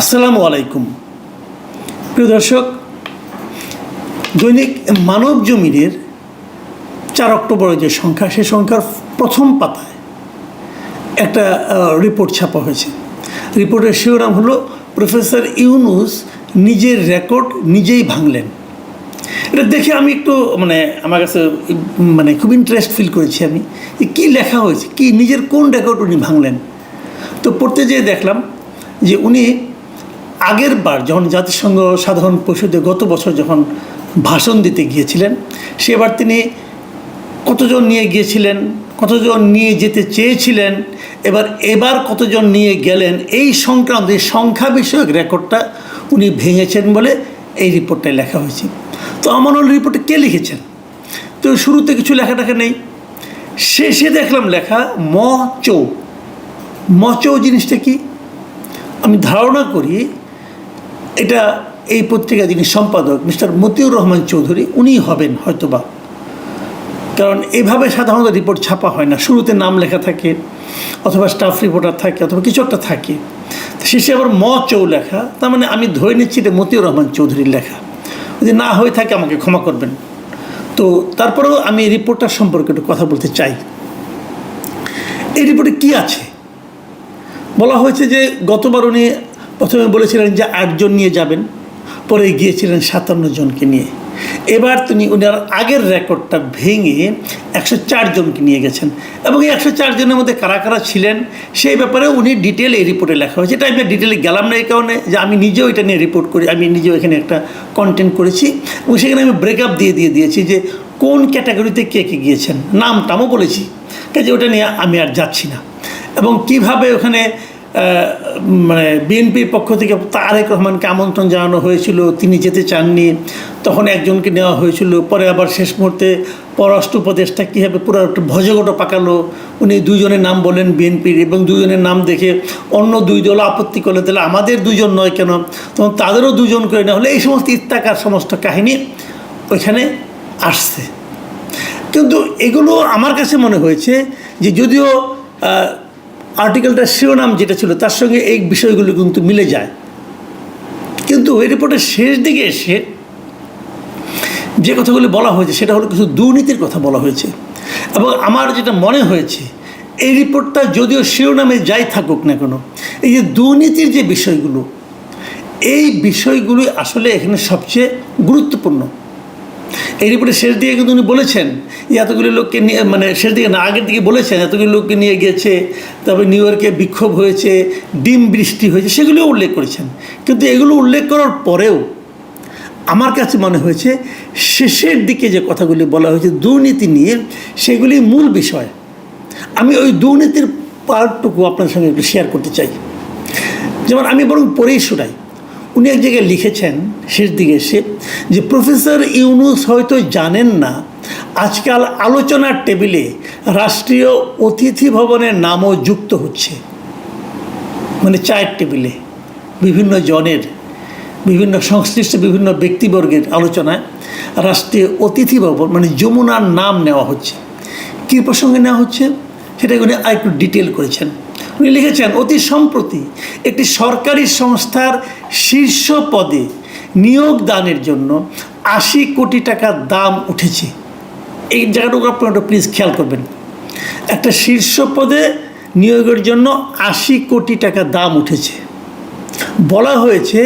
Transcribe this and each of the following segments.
আসসালামু আলাইকুম। প্রিয় দর্শক, দৈনিক মানব জমিনের চার অক্টোবরের যে সংখ্যা সে সংখ্যার প্রথম পাতায় একটা রিপোর্ট ছাপা হয়েছে। রিপোর্টের শিরোনাম হলো, প্রফেসর ইউনুস নিজের রেকর্ড নিজেই ভাঙলেন। এটা দেখে আমি একটু মানে আমার কাছে মানে খুব ইন্টারেস্ট ফিল করেছি আমি কী লেখা হয়েছে, কি নিজের কোন রেকর্ড উনি ভাঙলেন। তো পড়তে যেয়ে দেখলাম যে উনি আগের বার যখন জাতিসংঘ সাধারণ পরিষদে গত বছর যখন ভাষণ দিতে গিয়েছিলেন, সেবার তিনি কতজন নিয়ে গিয়েছিলেন, কতজন নিয়ে যেতে চেয়েছিলেন, এবার এবার কতজন নিয়ে গেলেন, এই সংক্রান্ত এই সংখ্যা বিষয়ক রেকর্ডটা উনি ভেঙেছেন বলে এই রিপোর্টটায় লেখা হয়েছে। তো আমার হল রিপোর্টে কে লিখেছেন? তো শুরুতে কিছু লেখা টেখা নেই। শেষে দেখলাম লেখা ম চৌ মচৌ জিনিসটা কি? আমি ধারণা করি এটা এই পত্রিকা যিনি সম্পাদক, মিস্টার মতিউর রহমান চৌধুরী, উনিই হবেন হয়তোবা। কারণ এভাবে সাধারণত রিপোর্ট ছাপা হয় না। শুরুতে নাম লেখা থাকে, অথবা স্টাফ রিপোর্টার থাকে, অথবা কিছু একটা থাকে। শেষে আবার ম চৌ লেখা। তার মানে আমি ধরে নিচ্ছি এটা মতিউর রহমান চৌধুরীর লেখা। যদি না হয়ে থাকে আমাকে ক্ষমা করবেন। তো তারপরেও আমি এই সম্পর্কে একটু কথা বলতে চাই। এই রিপোর্টে কী আছে? বলা হয়েছে যে গতবার উনি প্রথমে বলেছিলেন যে আটজন নিয়ে যাবেন, পরে গিয়েছিলেন সাতান্ন জনকে নিয়ে। এবার তিনি উনার আগের রেকর্ডটা ভেঙে একশো জনকে নিয়ে গেছেন। এবং এই একশো চার জনের মধ্যে কারা কারা ছিলেন, সেই ব্যাপারে উনি ডিটেল এই রিপোর্টে লেখা হয়েছে। এটা আমি ডিটেলে গেলাম না এই কারণে যে আমি নিজেও এটা নিয়ে রিপোর্ট করি, আমি নিজেও এখানে একটা কন্টেন্ট করেছি। এবং সেখানে আমি ব্রেকআপ দিয়ে দিয়ে দিয়েছি যে কোন ক্যাটাগরিতে কে কে গিয়েছেন, নামটামও বলেছি। কাজে ওটা নিয়ে আমি আর যাচ্ছি না। এবং কীভাবে ওখানে মানে বিএনপির পক্ষ থেকে তারেক রহমানকে আমন্ত্রণ জানানো হয়েছিল, তিনি যেতে চাননি, তখন একজনকে নেওয়া হয়েছিল, পরে আবার শেষ মুহূর্তে পররাষ্ট্র উপদেষ্টা কীভাবে পুরো একটা ভজগটো পাকালো, উনি দুজনের নাম বলেন বিএনপির এবং দুজনের নাম দেখে অন্য দুই দল আপত্তি করলে, তাহলে আমাদের দুজন নয় কেন? তখন তাদেরও দুজন করে নেওয়া হলে, এই সমস্ত ইত্যাকার সমস্ত কাহিনী ওইখানে আসছে। কিন্তু এগুলো আমার কাছে মনে হয়েছে যে যদিও আর্টিকেলটার শিরোনাম যেটা ছিল, তার সঙ্গে এই বিষয়গুলো কিন্তু মিলে যায়। কিন্তু ওই রিপোর্টের শেষ দিকে এসে যে কথাগুলি বলা হয়েছে, সেটা হলো কিছু দুর্নীতির কথা বলা হয়েছে। এবং আমার যেটা মনে হয়েছে, এই রিপোর্টটা যদিও শিরোনামে যাই থাকুক না কেন, এই যে দুর্নীতির যে বিষয়গুলো, এই বিষয়গুলি আসলে এখানে সবচেয়ে গুরুত্বপূর্ণ। এই রিপোর্টে শেষ দিকে কিন্তু উনি বলেছেন যে এতগুলি লোককে নিয়ে মানে শেষ দিকে না, আগের দিকে বলেছেন, এতগুলি লোককে নিয়ে গিয়েছে, তারপরে নিউ ইয়র্কে বিক্ষোভ হয়েছে, ডিম বৃষ্টি হয়েছে, সেগুলিও উল্লেখ করেছেন। কিন্তু এগুলো উল্লেখ করার পরেও আমার কাছে মনে হয়েছে, শেষের দিকে যে কথাগুলি বলা হয়েছে, দুর্নীতি নিয়ে, সেগুলি মূল বিষয়। আমি ওই দুর্নীতির পার্টটুকু আপনার সঙ্গে একটু শেয়ার করতে চাই। যেমন আমি বরং পরেই শোনাই। উনি এক জায়গায় লিখেছেন, শেষ দিকে এসে, যে প্রফেসর ইউনুস হয়তো জানেন না, আজকাল আলোচনার টেবিলে রাষ্ট্রীয় অতিথি ভবনের নামও যুক্ত হচ্ছে। মানে চায়ের টেবিলে, বিভিন্ন জনের, বিভিন্ন সংশ্লিষ্ট বিভিন্ন ব্যক্তিবর্গের আলোচনায় রাষ্ট্রীয় অতিথি ভবন মানে যমুনার নাম নেওয়া হচ্ছে। কী প্রসঙ্গে নেওয়া হচ্ছে? সেটা উনি আরেকটু ডিটেল করেছেন। উনি লিখেছেন, অতি সম্প্রতি একটি সরকারি সংস্থার শীর্ষ পদে নিয়োগ দানের জন্য আশি কোটি টাকা দাম উঠেছে। এই জায়গাটুকু আপনারা প্লিজ খেয়াল করবেন। একটা শীর্ষ পদে নিয়োগের জন্য আশি কোটি টাকা দাম উঠেছে। বলা হয়েছে,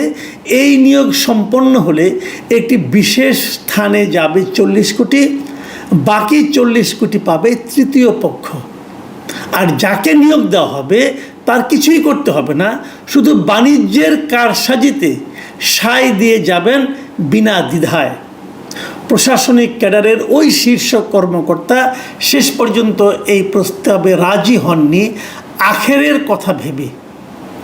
এই নিয়োগ সম্পন্ন হলে একটি বিশেষ স্থানে যাবে চল্লিশ কোটি, বাকি চল্লিশ কোটি পাবে তৃতীয় পক্ষ। আর যাকে নিয়োগ দেওয়া হবে, তার কিছুই করতে হবে না। শুধু বাণিজ্যের কারসাজিতে সায় দিয়ে যাবেন বিনা দ্বিধায়। প্রশাসনিক ক্যাডারের ওই শীর্ষ কর্মকর্তা শেষ পর্যন্ত এই প্রস্তাবে রাজি হননি, আখেরের কথা ভেবে।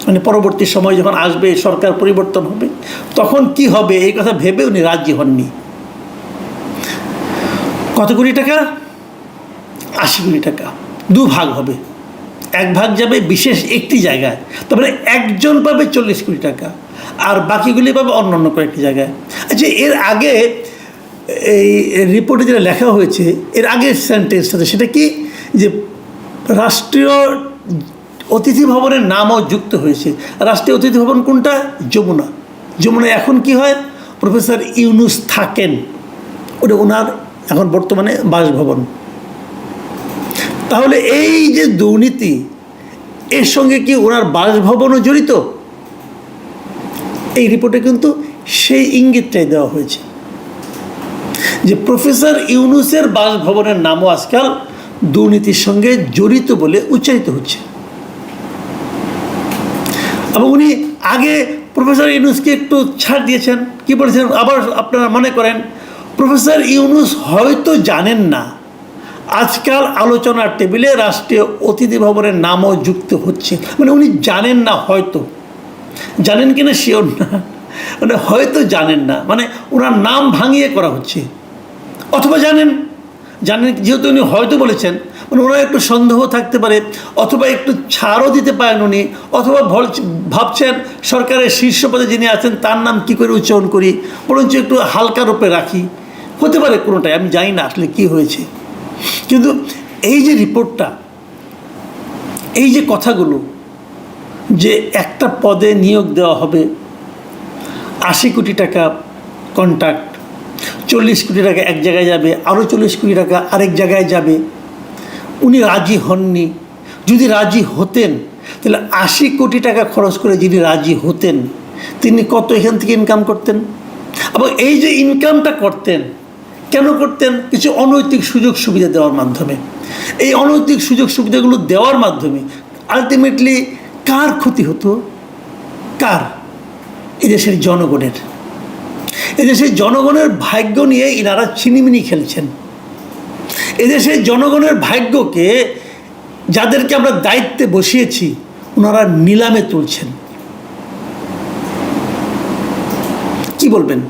মানে পরবর্তী সময় যখন আসবে, সরকার পরিবর্তন হবে, তখন কি হবে এই কথা ভেবে উনি রাজি হননি। কত কোটি টাকা? আশি কোটি টাকা। দু ভাগ হবে। এক ভাগ যাবে বিশেষ একটি জায়গায়, তারপরে একজন পাবে চল্লিশ কোটি টাকা, আর বাকিগুলি পাবে অন্য অন্য কয়েকটি জায়গায়। আচ্ছা এর আগে এই রিপোর্টে যেটা লেখা হয়েছে, এর আগে আগের সেন্টেন্সটাতে সেটা কি? যে রাষ্ট্রীয় অতিথি ভবনের নামও যুক্ত হয়েছে। রাষ্ট্রীয় অতিথি ভবন কোনটা? যমুনা। যমুনা এখন কি হয়? প্রফেসর ইউনুস থাকেন। ওটা ওনার এখন বর্তমানে বাসভবন। তাহলে এই যে দুর্নীতি, এর সঙ্গে কি ওনার বাসভবনও জড়িত? এই রিপোর্টে কিন্তু সেই ইঙ্গিতটাই দেওয়া হয়েছে। যে প্রফেসর ইউনুসের বাসভবনের নামও আজকাল দুর্নীতির সঙ্গে জড়িত বলে উচ্চারিত হচ্ছে। এবং উনি আগে প্রফেসর ইউনুসকে একটু ছাড় দিয়েছেন। কি বলেছেন? আবার আপনারা মনে করেন, প্রফেসর ইউনুস হয়তো জানেন না আজকাল আলোচনার টেবিলে রাষ্ট্রীয় অতিথি ভবনের নামও যুক্ত হচ্ছে। মানে উনি জানেন না হয়তো। জানেন কিনা শিওর না। মানে হয়তো জানেন না। মানে ওনার নাম ভাঙিয়ে করা হচ্ছে। অথবা জানেন। জানেন যেহেতু উনি হয়তো বলেছেন। মানে ওনার একটু সন্দেহ থাকতে পারে। অথবা একটু ছাড়ও দিতে পারেন উনি। অথবা ভাবছেন সরকারের শীর্ষ পদে যিনি আছেন, তার নাম কি করে উচ্চারণ করি? বরঞ্চ একটু হালকা রূপে রাখি। হতে পারে কোনোটাই, আমি জানি না আসলে কি হয়েছে। কিন্তু এই যে রিপোর্টটা, এই যে কথাগুলো যে একটা পদে নিয়োগ দেওয়া হবে, আশি কোটি টাকা কন্ট্রাক্ট চল্লিশ কোটি টাকা এক জায়গায় যাবে আরও চল্লিশ কোটি টাকা আরেক জায়গায় যাবে, উনি রাজি হননি। যদি রাজি হতেন, তাহলে আশি কোটি টাকা খরচ করে যিনি রাজি হতেন, তিনি কত এখান থেকে ইনকাম করতেন? এবং এই যে ইনকামটা করতেন কেন করতেন? কিছু অনৈতিক সুযোগ সুবিধা দেওয়ার মাধ্যমে। এই অনৈতিক সুযোগ সুবিধাগুলো দেওয়ার মাধ্যমে আলটিমেটলি কার ক্ষতি হতো? কার? এদেশের জনগণের। এদেশের জনগণের ভাগ্য নিয়ে ইনারা চিনিমিনি খেলছেন। এদেশের জনগণের ভাগ্যকে যাদেরকে আমরা দায়িত্বে বসিয়েছি, ওনারা নিলামে তুলছেন। কি বলবেন?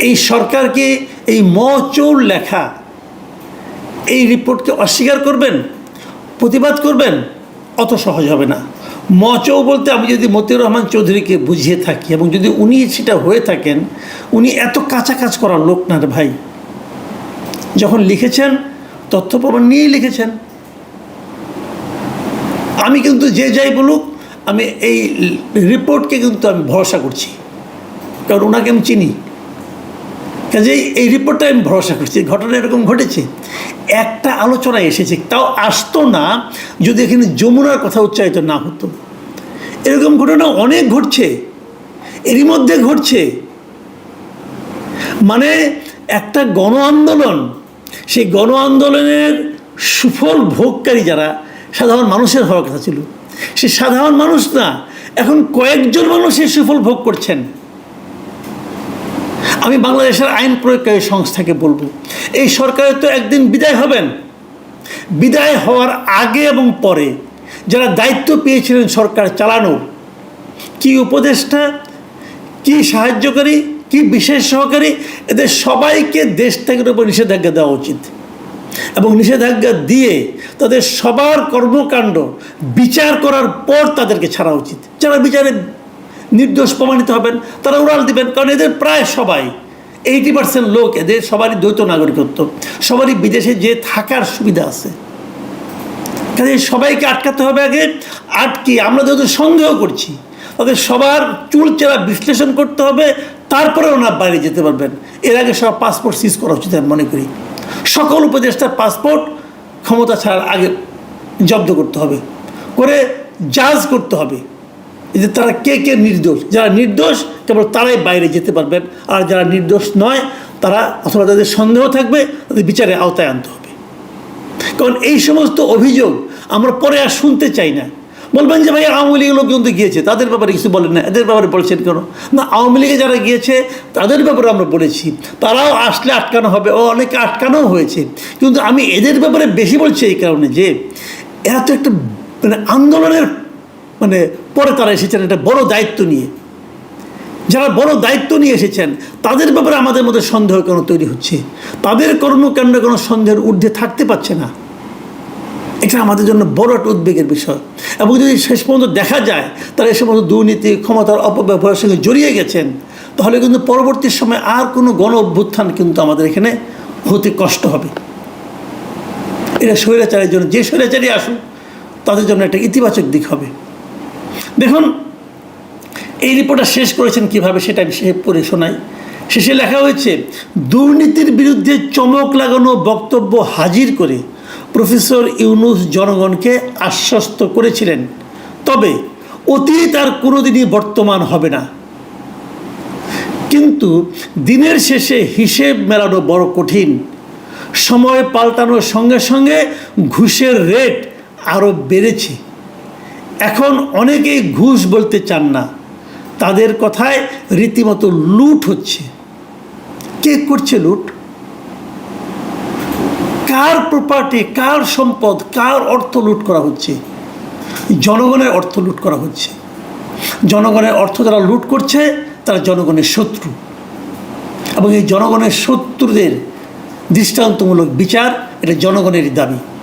এই সরকারকে এই মচৌর লেখা, এই রিপোর্টকে অস্বীকার করবেন, প্রতিবাদ করবেন, অত সহজ হবে না। মচৌ বলতে আমি যদি মতিউর রহমান চৌধুরীকে বুঝিয়ে থাকি এবং যদি উনি সেটা হয়ে থাকেন, উনি এত কাঁচা কাজ করার লোক না ভাই। যখন লিখেছেন, তথ্য প্রমাণ নিয়েই লিখেছেন। আমি কিন্তু যে যাই বলুক, আমি এই রিপোর্টকে কিন্তু আমি ভরসা করছি। কারণ ওনাকে আমি চিনি। কাজেই এই রিপোর্টটা আমি ভরসা করছি। ঘটনা এরকম ঘটেছে, একটা আলোচনায় এসেছে, তাও আসতো না যদি এখানে যমুনার কথা উচ্চারিত না হতো। এরকম ঘটনা অনেক ঘটছে, এরই মধ্যে ঘটছে। মানে একটা গণ আন্দোলন, সেই গণ আন্দোলনের সুফল ভোগকারী যারা, সাধারণ মানুষের হওয়ার কথা ছিল। সে সাধারণ মানুষ না, এখন কয়েকজন মানুষ সুফল ভোগ করছেন। আমি বাংলাদেশের আইন প্রয়োগকারী সংস্থাকে বলব। এই সরকারের তো একদিন বিদায় হবেন। বিদায় হওয়ার আগে এবং পরে যারা দায়িত্ব পেয়েছিলেন সরকার চালানোর কি উপদেষ্টা, কি সাহায্যকারী, কি বিশেষ সহকারী, এদের সবাইকে দেশ থেকে উপর নিষেধাজ্ঞা দেওয়া উচিত। এবং নিষেধাজ্ঞা দিয়ে তাদের সবার কর্মকাণ্ড বিচার করার পর তাদেরকে ছাড়া উচিত। যারা বিচারে নির্দোষ প্রমাণিত হবেন, তারা উড়াল দিবেন, কারণ এদের প্রায় সবাই এইটি পার্সেন্ট লোক এদের সবারই দ্বৈত নাগরিকত্ব, সবারই বিদেশে যে থাকার সুবিধা আছে। কাজে সবাইকে আটকাতে হবে আগে, আটকে আমরা যেহেতু সন্দেহ করছি, তাদের সবার চুল চেরা বিশ্লেষণ করতে হবে তারপরে ওনার বাইরে যেতে পারবেন। এর আগে সব পাসপোর্ট সিজ করা উচিত আমি মনে করি। সকল উপদেষ্টার পাসপোর্ট ক্ষমতা ছাড়ার আগে জব্দ করতে হবে, করে জাজ করতে হবে। যে তারা কে কে নির্দোষ? যারা নির্দোষ, কেবল তারাই বাইরে যেতে পারবেন আর যারা নির্দোষ নয়, তারা অথবা তাদের সন্দেহ থাকবে, তাদের বিচারে আওতায় আনতে হবে। কারণ এই সমস্ত অভিযোগ আমরা পরে আর শুনতে চাই না। বলবেন যে ভাই আওয়ামী লীগের লোক কিন্তু গিয়েছে, তাদের ব্যাপারে কিছু বলেন না। এদের ব্যাপারে বলছেন কেন? না, আওয়ামী লীগে যারা গিয়েছে, তাদের ব্যাপারে আমরা বলেছি। তারাও আসলে আটকানো হবে। ও, অনেকে আটকানোও হয়েছে। কিন্তু আমি এদের ব্যাপারে বেশি বলছি এই কারণে যে, এরা তো একটা মানে আন্দোলনের মানে পরে তারা এসেছেন একটা বড় দায়িত্ব নিয়ে। যারা বড় দায়িত্ব নিয়ে এসেছেন, তাদের ব্যাপারে আমাদের মধ্যে সন্দেহ কেন তৈরি হচ্ছে? তাদের কর্মকাণ্ড কোনো সন্দেহের ঊর্ধ্বে থাকতে পারছে না। এটা আমাদের জন্য বড় একটা উদ্বেগের বিষয়। এবং যদি শেষ পর্যন্ত দেখা যায়, তারা এই সমস্ত দুর্নীতি, ক্ষমতার অপব্যবহারের সঙ্গে জড়িয়ে গেছেন, তাহলে কিন্তু পরবর্তী সময় আর কোনো গণ অভ্যুত্থান কিন্তু আমাদের এখানে হতে কষ্ট হবে। এটা স্বৈরাচারের জন্য, যে স্বৈরাচারী আসুক, তাদের জন্য একটা ইতিবাচক দিক হবে। দেখুন, এই রিপোর্টটা শেষ করেছেন কীভাবে সেটা আমি সে পড়ে শোনাই। শেষে লেখা হয়েছে, দুর্নীতির বিরুদ্ধে চমক লাগানো বক্তব্য হাজির করে প্রফেসর ইউনুস জনগণকে আশ্বস্ত করেছিলেন। তবে অতীত আর কোনোদিনই বর্তমান হবে না। কিন্তু দিনের শেষে হিসেব মেলানো বড় কঠিন। সময় পাল্টানোর সঙ্গে সঙ্গে ঘুষের রেট আরও বেড়েছে। এখন অনেকেই ঘুষ বলতে চান না। তাদের কথায় রীতিমতো লুট হচ্ছে। কে করছে লুট? কার প্রপার্টি কার সম্পদ, কার অর্থ লুট করা হচ্ছে? জনগণের অর্থ লুট করা হচ্ছে। জনগণের অর্থ যারা লুট করছে, তারা জনগণের শত্রু। এবং এই জনগণের শত্রুদের দৃষ্টান্তমূলক বিচার, এটা জনগণের দাবি।